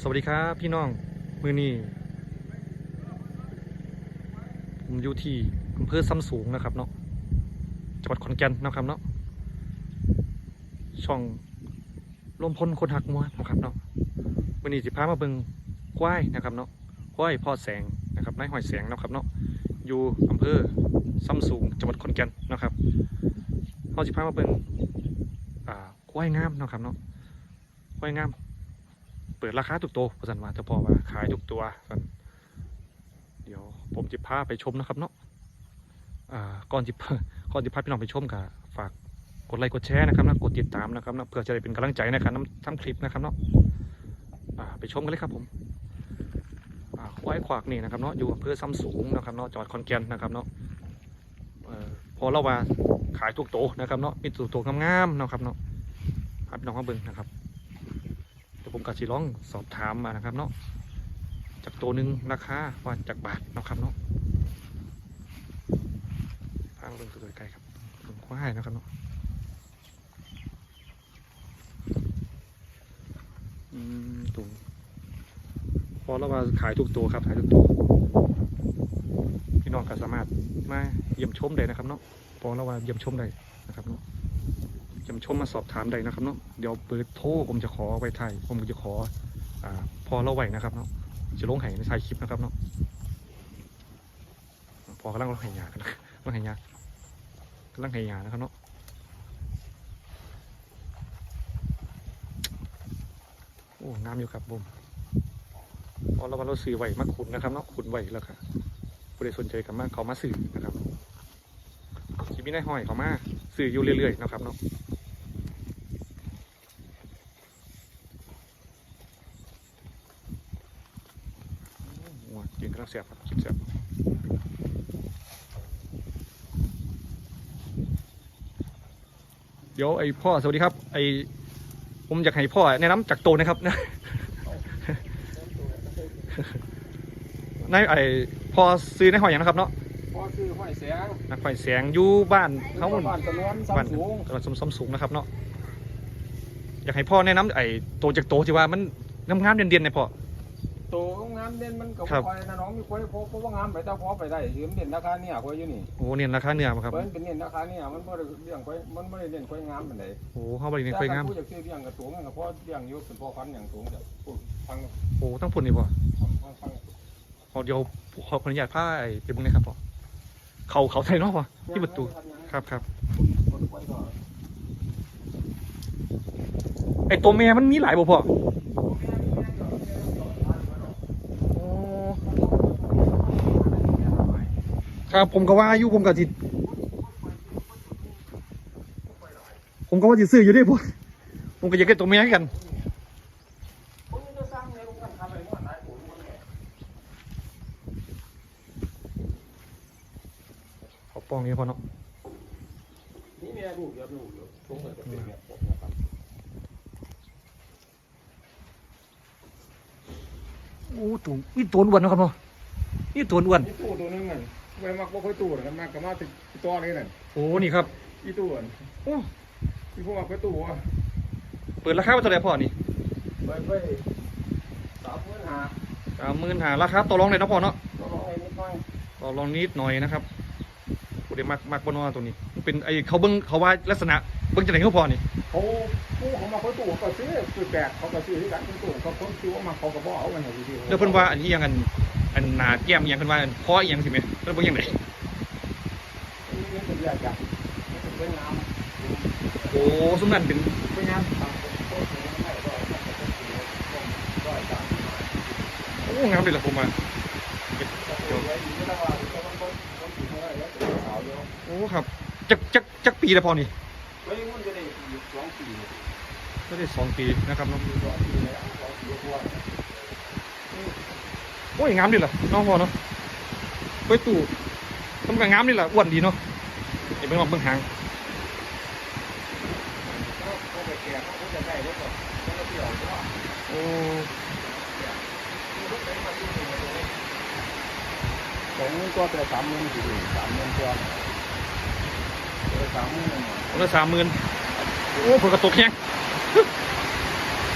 สวัสดีครับพี่น้อง มือนี้ผมอยู่ที่อำเภอซ้ำสูงนะครับเนาะจังหวัดขอนแก่นนะครับเนาะช่องลมพลคนหักมัวนะครับเนาะมือนี้สิพามาเบิงควายนะครับเนาะควายพ่อแสงนะครับนายหอยแสงนะครับเนาะอยู่อำเภอซ้ำสูงจังหวัดขอนแก่นนะครับเราสิพามาเบิงอ่าควายงามนะครับเนาะควายงาม เปิดราคาทุกตัวประสันว่าจะพอว่าขายทุกตัวกันเดี๋ยวผมจะพาไปชมนะครับเนาะก่อนจะก่อนจะพาพี่น้องไปชมกับฝากกดไลค์กดแชร์นะครับนะกดติดตามนะครับนะเพื่อจะได้เป็นกำลังใจในการนำทำคลิปนะครับเนาะไปชมกันเลยครับผมอ่าควายขวากนี่นะครับเนาะอยู่อำเภอซ้ำสูงนะครับเนาะจังหวัดขอนแก่นนะครับเนาะพอเราว่าขายทุกตัวนะครับเนาะมีตัวตัวงามๆนะครับเนาะพาพี่น้องมาเบิ่งนะครับ ผมกะสิลองสอบถามมานะครับเนาะจากตัวหนึ่งราคาว่าจากบาทเนาะครับเนาะฟังเบิ่องตัวใกล้ๆครับผมควายนะครับเนาะอืมตัวพอแล้วว่าขายทุกตัวครับขายทุกตัวพี่น้องก็สามารถมาเยี่ยมชมได้นะครับเนาะพอแล้วว่าเยี่ยมชมได้นะครับเนาะ จะมาชมมาสอบถามได้นะครับเนาะเดี๋ยวเปิดโทรผมจะขอไปถ่ายผมจะขออ่าพอเราไหวนะครับเนาะจะลงไห้ในถ่ายคลิปนะครับเนาะพอกำลังลงไห้ยากันนะลงไห้ยากำลังไห้ยานะครับเนาะโอ้งามอยู่ครับผมพอเราว่าเราสื่อไหวมากขุนนะครับเนาะขุนไหวแล้วค่ะผู้ใดสนใจกับมาเขามาสื่อนะครับชีวิตในห้อยเขามาสื่ออยู่เรื่อยๆนะครับเนาะ โอ้ย กินกำลังเสียบครับกินเสียบเดี๋ยวไอพ่อสวัสดีครับ ไอผมอยากให้พ่อแนะนำจากโตนะครับนะนายไอพ่อซื้อในหอยอย่างนะครับเนาะพอคือห้อยแสงนักไฟแสงอยู่บ้านเขาบ้านตะนวนบ้านซ้ำสูงจังหวัดสมสูงนะครับเนาะอยากให้พ่อแนะนำไอโตจากโตที่ว่ามันงามๆเด่นๆในอยพ่อ โตงามเด่นมันก็ครับ คอยนะน้องมีคอยพอเพราะว่างามไปแต่พอไปได้ถือมันเด่นราคาเนี่ยคอยอยู่นี่โอ้เนี่ยราคาเนื้อมาครับเพิ่นเป็นเด่นราคาเนี่ยมันบ่ได้เลี้ยงคอยมันบ่ได้เด่นคอยงามปานใดโอ้เข้าไปในไฟงามผู้อยากซื้อเลี้ยงกับสูงก็พอเลี้ยงอยู่เป็นพ่อพันธุ์อย่างสูงจ้ะพูดฟังโอ้ต้องพุ่นนี่พ่อฟังฟังฟังขอเดี๋ยวขออนุญาตผ้าไอ้ไปเบึงนะครับพ่อเขาเขาไทยเนาะพ่อที่ประตูครับครับคนไว้ก่อนไอ้ตัวแม่มันมีหลายบ่พ่อโอ้ ครับ ผมก็ว่าอายู่ผมก็จิตผมก็ว่าจิตซื้ออยู่ด้พ่อผมก็อยากได้ตัวแม่คือกันคนจะสร้างกันทำอาหลายผู้ขอป้องนี้พอเนาะนี่ม่ลูกเดียวลูกเยวสูงเลยจะเป็นแบบผมนะครับโอ้ตัวนี่ตัวอ้วนนะครับเนาะ นี่ตัวอ้วนนี่ตู้ตัวนึงอะไว้มักบ่ค่อยตู้กันมากก็มาถึงตัวนี้นั่นโอ้นี่ครับอีตู้อะโอ้ที่พวกมันไปตู้อะเปิดราคาไว้เท่าไหร่พ่อนี่ไปไปสามหมื่นห้าสามหมื่นหาราคาต่อรองเลยเนาะพ่อเนาะก็ลองไอ้นิดหน่อยต่อรองนิดหน่อยนะครับกูได้มักมักบนว่าตัวนี้ เป็นไอเขาเบิ้งเขาว่าลักษณะเบิ้งจะไหนเขาพอนี่เขาผู้เขามาเขาตู้เขาซื้อซื้อแปดเขาก็ซื้อที่กันเป็นตู้เขาคนซื้อว่ามาเขาก็บอกเอากันอย่างดีๆแล้วเพิ่นว่าอันนี้ยังอัน อันหนาแก้มยังเพิ่นว่าอันคออีหยังสิแม่เพิ่นเบิ่งยังไงนี่เป็นเรื่องจากเป็นงามโอ้สมนันเป็นโครง่ายก็ก็จางโอ้งามเลยล่ะผมว่าเดี๋ยวไม่ได้ว่าต้องต้องต้องถืออะไรแล้วเป็นสาโอ้ครับจักจักจักปีแล้วพอนี่เฮ้ยมันจะได้สองปีก็ได้สองปีนะครับนาะสองปีแล้วสองปีกว่า โอ้ยงามดีล่ะน้องพอเนาะไปตู่มันก็งามดีล่ะอ้วนดีเนาะเห็นเบิ่งว่าเบิ่งหางเขาไปแก่เขาจะได้รถแบบรถเที่ยวว่าโอ้สองหมื่นตัวแต่สามหมื่นสี่สามหมื่นตัวสามหมื่นคนละสามหมื่นโอ้เพิ่นกระตกแฮงส